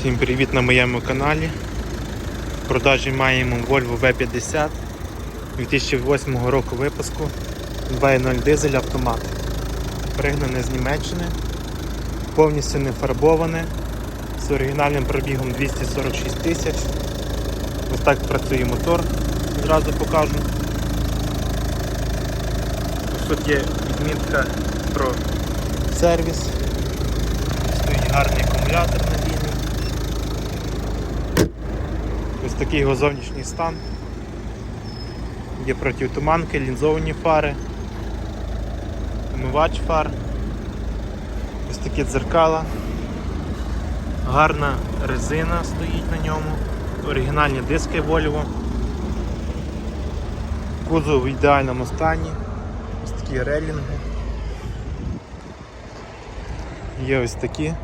Всім привіт на моєму каналі. В продажі маємо Volvo V50 2008 року випуску 2.0 дизель автомат. Пригнане з Німеччини, повністю не фарбоване, з оригінальним пробігом 246 тисяч. Ось так працює мотор, одразу покажу. Тут є відмітка про сервіс. Стоїть гарний акумулятор надійний. Ось такий його зовнішній стан. Є протитуманки, лінзовані фари, омивач фар, ось такі дзеркала, гарна резина стоїть на ньому, оригінальні диски Volvo, кузов в ідеальному стані, ось такі релінги. Є ось такі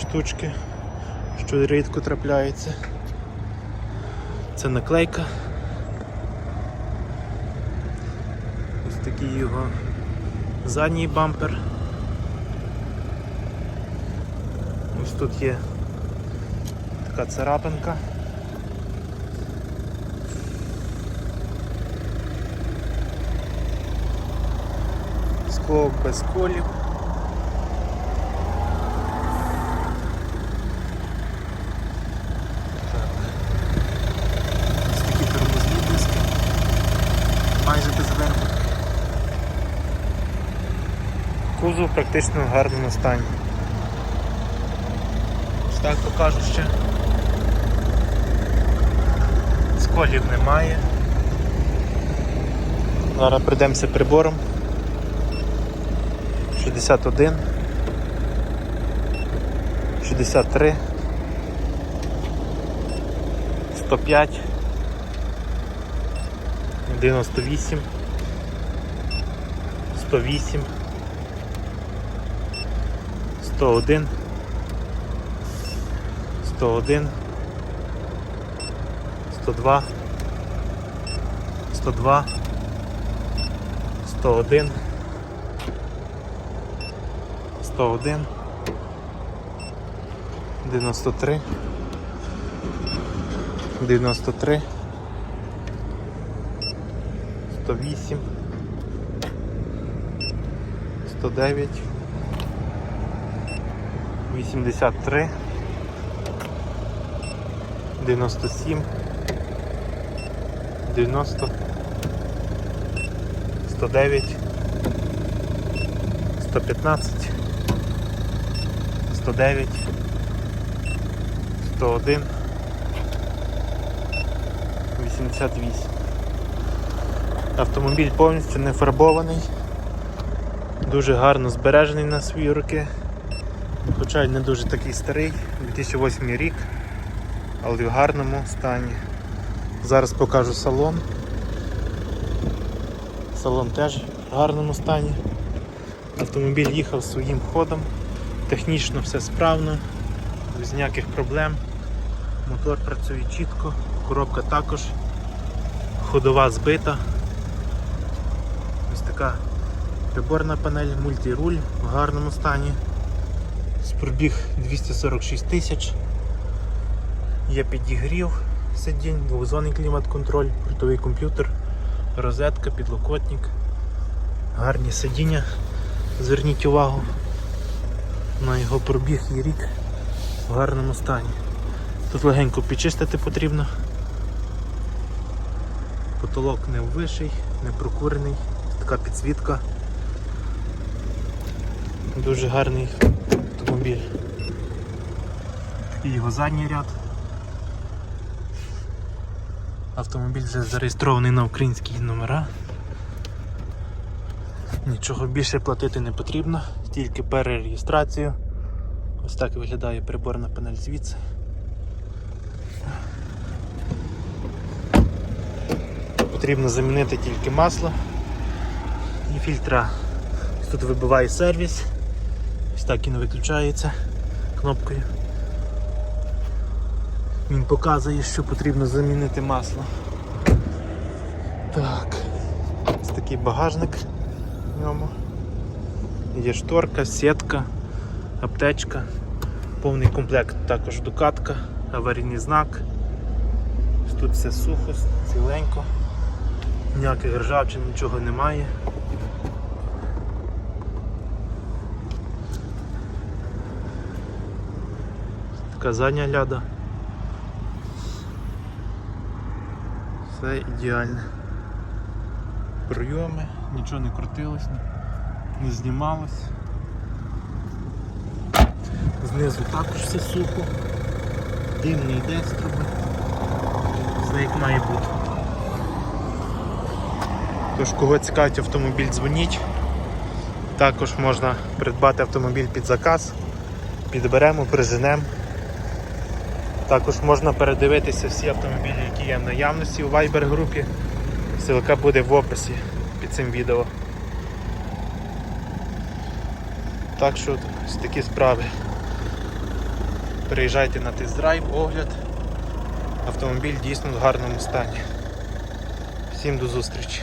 штучки, що рідко трапляються. Це наклейка. Ось такий його задній бампер. Ось тут є така царапинка. Скло без колів. Ось такі тормозні диски. Майже без вербу. Кузов практично в гарному стані. Ось так покажу ще. Сколів немає. Зараз прийдемося прибором. 61. 63. 105, 98, 108, 101, 101, 102, 102, 101, 101, 93. 93 108 109 83 97 90 109 115 109 101 88. Автомобіль повністю не фарбований, дуже гарно збережений на свої роки, хоча й не дуже такий старий, 2008 рік, але в гарному стані. Зараз покажу салон. Салон теж в гарному стані. Автомобіль їхав своїм ходом, технічно все справно, без ніяких проблем. Мотор працює чітко, коробка також, ходова збита. Ось така приборна панель, мультируль в гарному стані. Пробіг 246 тисяч. Є підігрів сидінь, двохзонний клімат-контроль, пультовий комп'ютер, розетка, підлокотник, гарні сидіння. Зверніть увагу на його пробіг і рік в гарному стані. Тут легенько підчистити потрібно. Потолок не ввиший, не прокурений, така підсвітка. Дуже гарний автомобіль. Такий його задній ряд. Автомобіль зареєстрований на українські номера. Нічого більше платити не потрібно, тільки перереєстрацію. Ось так виглядає приборна панель звідси. Потрібно замінити тільки масло і фільтра. Тут вибиває сервіс, ось так він виключається кнопкою. Він показує, що потрібно замінити масло. Так, ось такий багажник в ньому. Є шторка, сітка, аптечка, Повний комплект також докатка, аварійний знак. Тут все сухо, ціленько, ніяких ржавчин, нічого немає. Задня ляда. Все ідеально. Прийоми, нічого не крутилось, не знімалось. Знизу також все сухо, дим не йде з труби. Все як має бути. Тож, кого цікавить автомобіль, дзвоніть. Також можна придбати автомобіль під заказ, підберемо, приженемо. Також можна передивитися всі автомобілі, які є в наявності у Viber групі. Ссылка буде в описі під цим відео. Так що ось такі справи. Приїжджайте на тест-драйв, огляд. Автомобіль дійсно в гарному стані. Всім до зустрічі!